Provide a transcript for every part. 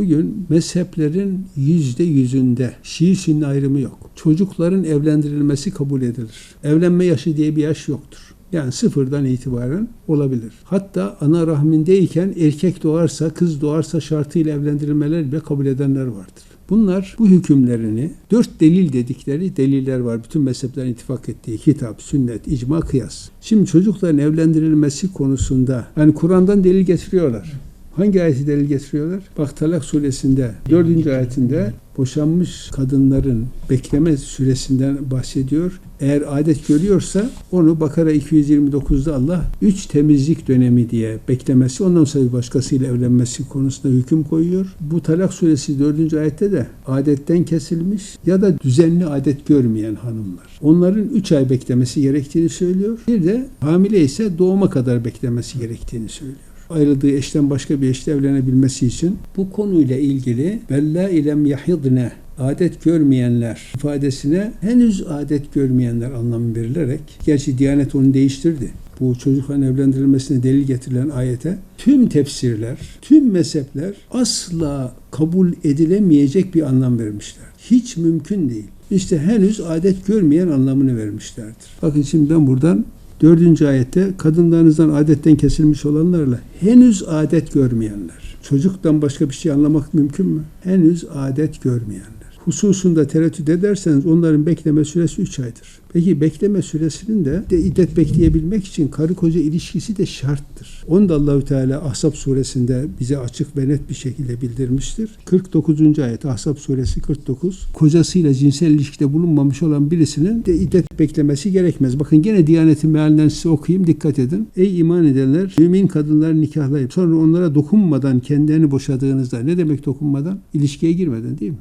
Bugün mezheplerin yüzde yüzünde Şii Sünni ayrımı yok. Çocukların evlendirilmesi kabul edilir. Evlenme yaşı diye bir yaş yoktur. Yani sıfırdan itibaren olabilir. Hatta ana rahmindeyken erkek doğarsa, kız doğarsa şartıyla evlendirilmeler bile kabul edenler vardır. Bunlar bu hükümlerini dört delil dedikleri deliller var. Bütün mezheplerin ittifak ettiği kitap, sünnet, icma, kıyas. Şimdi çocukların evlendirilmesi konusunda yani Kur'an'dan delil getiriyorlar. Hangi ayeti delil getiriyorlar? Bak Talak suresinde dördüncü ayetinde boşanmış kadınların bekleme süresinden bahsediyor. Eğer adet görüyorsa onu Bakara 229'da Allah üç temizlik dönemi diye beklemesi ondan sonra bir başkasıyla evlenmesi konusunda hüküm koyuyor. Bu Talak suresi 4. ayette de adetten kesilmiş ya da düzenli adet görmeyen hanımlar. Onların 3 ay beklemesi gerektiğini söylüyor. Bir de hamile ise doğuma kadar beklemesi gerektiğini söylüyor ayrıldığı eşten başka bir eşle evlenebilmesi için bu konuyla ilgili bella ilem yahidne adet görmeyenler ifadesine henüz adet görmeyenler anlamı verilerek gerçi Diyanet onu değiştirdi. Bu çocukların evlendirilmesine delil getirilen ayete tüm tefsirler, tüm mezhepler asla kabul edilemeyecek bir anlam vermişler. Hiç mümkün değil. İşte henüz adet görmeyen anlamını vermişlerdir. Bakın şimdi ben buradan Dördüncü ayette kadınlarınızdan adetten kesilmiş olanlarla henüz adet görmeyenler. Çocuktan başka bir şey anlamak mümkün mü? Henüz adet görmeyenler. Hususunda tereddüt ederseniz onların bekleme süresi 3 aydır. Peki bekleme süresinin de, de iddet bekleyebilmek için karı koca ilişkisi de şarttır. Onu da Allahü Teala Ahzab suresinde bize açık ve net bir şekilde bildirmiştir. 49. ayet Ahzab suresi 49. Kocasıyla cinsel ilişkide bulunmamış olan birisinin de iddet beklemesi gerekmez. Bakın gene Diyanet'in mealinden size okuyayım dikkat edin. Ey iman edenler mümin kadınları nikahlayıp sonra onlara dokunmadan kendilerini boşadığınızda ne demek dokunmadan? İlişkiye girmeden değil mi?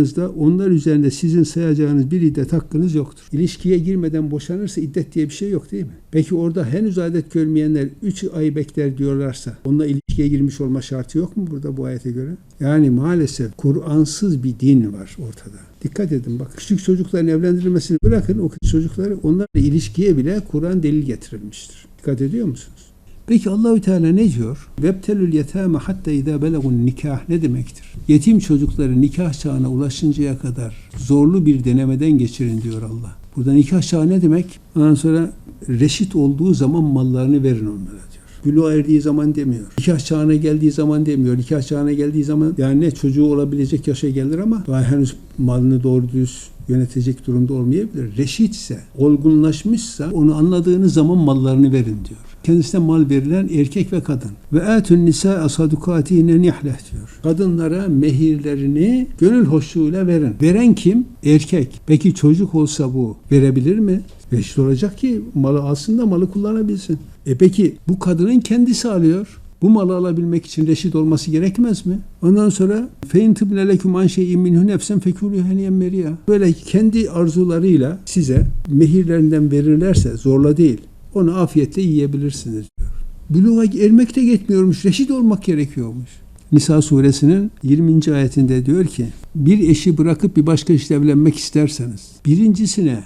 Boşadığınızda onlar üzerinde sizin sayacağınız bir iddet hakkınız yoktur. İlişkiye girmeden boşanırsa iddet diye bir şey yok değil mi? Peki orada henüz adet görmeyenler 3 ay bekler diyorlarsa onunla ilişkiye girmiş olma şartı yok mu burada bu ayete göre? Yani maalesef Kur'ansız bir din var ortada. Dikkat edin bak küçük çocukların evlendirilmesini bırakın o küçük çocukları onlarla ilişkiye bile Kur'an delil getirilmiştir. Dikkat ediyor musunuz? Peki Allahü Teala ne diyor? Vebtelül yetâme hatta idâ belagun nikah ne demektir? Yetim çocukları nikah çağına ulaşıncaya kadar zorlu bir denemeden geçirin diyor Allah. Burada nikah çağı ne demek? Ondan sonra reşit olduğu zaman mallarını verin onlara diyor. Bülü erdiği zaman demiyor. Nikah çağına geldiği zaman demiyor. Nikah çağına geldiği zaman yani ne çocuğu olabilecek yaşa gelir ama daha henüz malını doğru düz yönetecek durumda olmayabilir. Reşit ise, olgunlaşmışsa onu anladığınız zaman mallarını verin diyor. Kendisine mal verilen erkek ve kadın. Ve etün nisa asadukatine nihleh diyor. Kadınlara mehirlerini gönül hoşluğuyla verin. Veren kim? Erkek. Peki çocuk olsa bu verebilir mi? Reşit olacak ki malı alsın da malı kullanabilsin. E peki bu kadının kendisi alıyor. Bu malı alabilmek için reşit olması gerekmez mi? Ondan sonra fein tıbne leküm an şeyin minhu nefsen fekûlü heniyen meriya. Böyle kendi arzularıyla size mehirlerinden verirlerse zorla değil. Onu afiyetle yiyebilirsiniz diyor. Buluğa ermek de yetmiyormuş. Reşit olmak gerekiyormuş. Nisa suresinin 20. ayetinde diyor ki bir eşi bırakıp bir başka eşle evlenmek isterseniz birincisine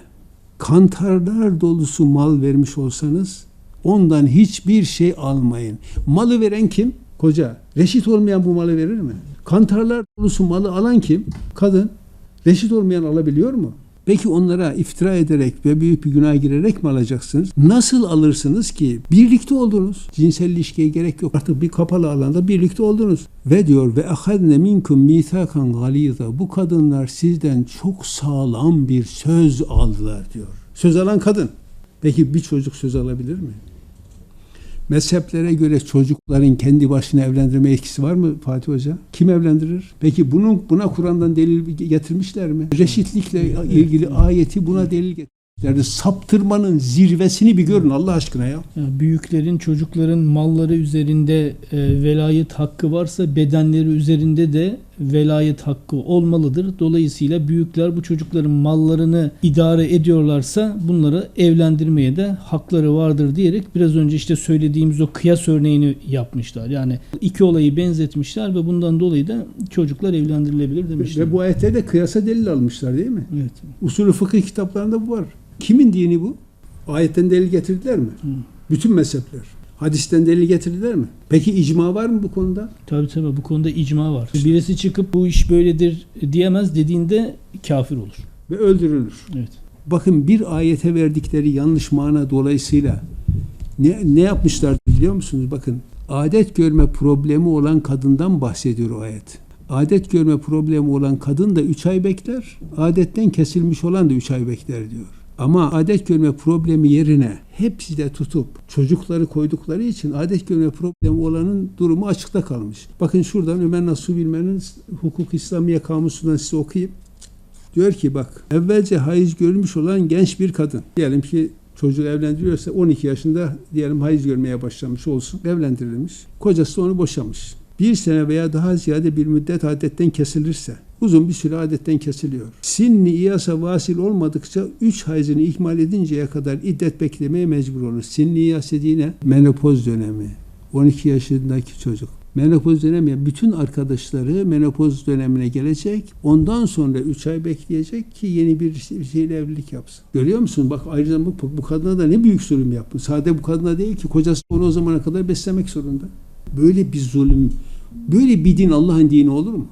kantarlar dolusu mal vermiş olsanız ondan hiçbir şey almayın. Malı veren kim? Koca. Reşit olmayan bu malı verir mi? Kantarlar dolusu malı alan kim? Kadın. Reşit olmayan alabiliyor mu? Peki onlara iftira ederek ve büyük bir günah girerek mi alacaksınız? Nasıl alırsınız ki? Birlikte oldunuz. Cinsel ilişkiye gerek yok. Artık bir kapalı alanda birlikte oldunuz. Ve diyor ve ahadne minkum mithakan galiza. Bu kadınlar sizden çok sağlam bir söz aldılar diyor. Söz alan kadın. Peki bir çocuk söz alabilir mi? Mezheplere göre çocukların kendi başına evlendirme etkisi var mı Fatih Hoca? Kim evlendirir? Peki bunun buna Kur'an'dan delil getirmişler mi? Reşitlikle ilgili ayeti buna delil getirmişler. Saptırmanın zirvesini bir görün Allah aşkına ya. Yani büyüklerin çocukların malları üzerinde e, velayet hakkı varsa bedenleri üzerinde de velayet hakkı olmalıdır. Dolayısıyla büyükler bu çocukların mallarını idare ediyorlarsa bunları evlendirmeye de hakları vardır diyerek biraz önce işte söylediğimiz o kıyas örneğini yapmışlar. Yani iki olayı benzetmişler ve bundan dolayı da çocuklar evlendirilebilir demişler. Ve bu ayette de kıyasa delil almışlar değil mi? Evet. Usulü fıkıh kitaplarında bu var. Kimin dini bu? Ayetten delil getirdiler mi? Hı. Bütün mezhepler. Hadisten delil getirdiler mi? Peki icma var mı bu konuda? Tabii tabii bu konuda icma var. Birisi çıkıp bu iş böyledir diyemez dediğinde kafir olur. Ve öldürülür. Evet. Bakın bir ayete verdikleri yanlış mana dolayısıyla ne, ne yapmışlar biliyor musunuz? Bakın adet görme problemi olan kadından bahsediyor o ayet. Adet görme problemi olan kadın da 3 ay bekler. Adetten kesilmiş olan da 3 ay bekler diyor. Ama adet görme problemi yerine hepsi de tutup çocukları koydukları için adet görme problemi olanın durumu açıkta kalmış. Bakın şuradan Ömer Nasuh Bilmen'in Hukuk İslamiye Kamusu'ndan size okuyayım. Diyor ki bak evvelce haiz görmüş olan genç bir kadın. Diyelim ki çocuğu evlendiriyorsa 12 yaşında diyelim haiz görmeye başlamış olsun. Evlendirilmiş. Kocası onu boşamış. Bir sene veya daha ziyade bir müddet adetten kesilirse uzun bir süre adetten kesiliyor. Sinni iyasa vasil olmadıkça 3 haizini ihmal edinceye kadar iddet beklemeye mecbur olur. Sinni iyas dediğine menopoz dönemi. 12 yaşındaki çocuk. Menopoz dönemi yani bütün arkadaşları menopoz dönemine gelecek. Ondan sonra 3 ay bekleyecek ki yeni bir şey- şeyle evlilik yapsın. Görüyor musun? Bak ayrıca bu, bu kadına da ne büyük zulüm yaptın. Sade bu kadına değil ki kocası onu o zamana kadar beslemek zorunda. Böyle bir zulüm, böyle bir din Allah'ın dini olur mu?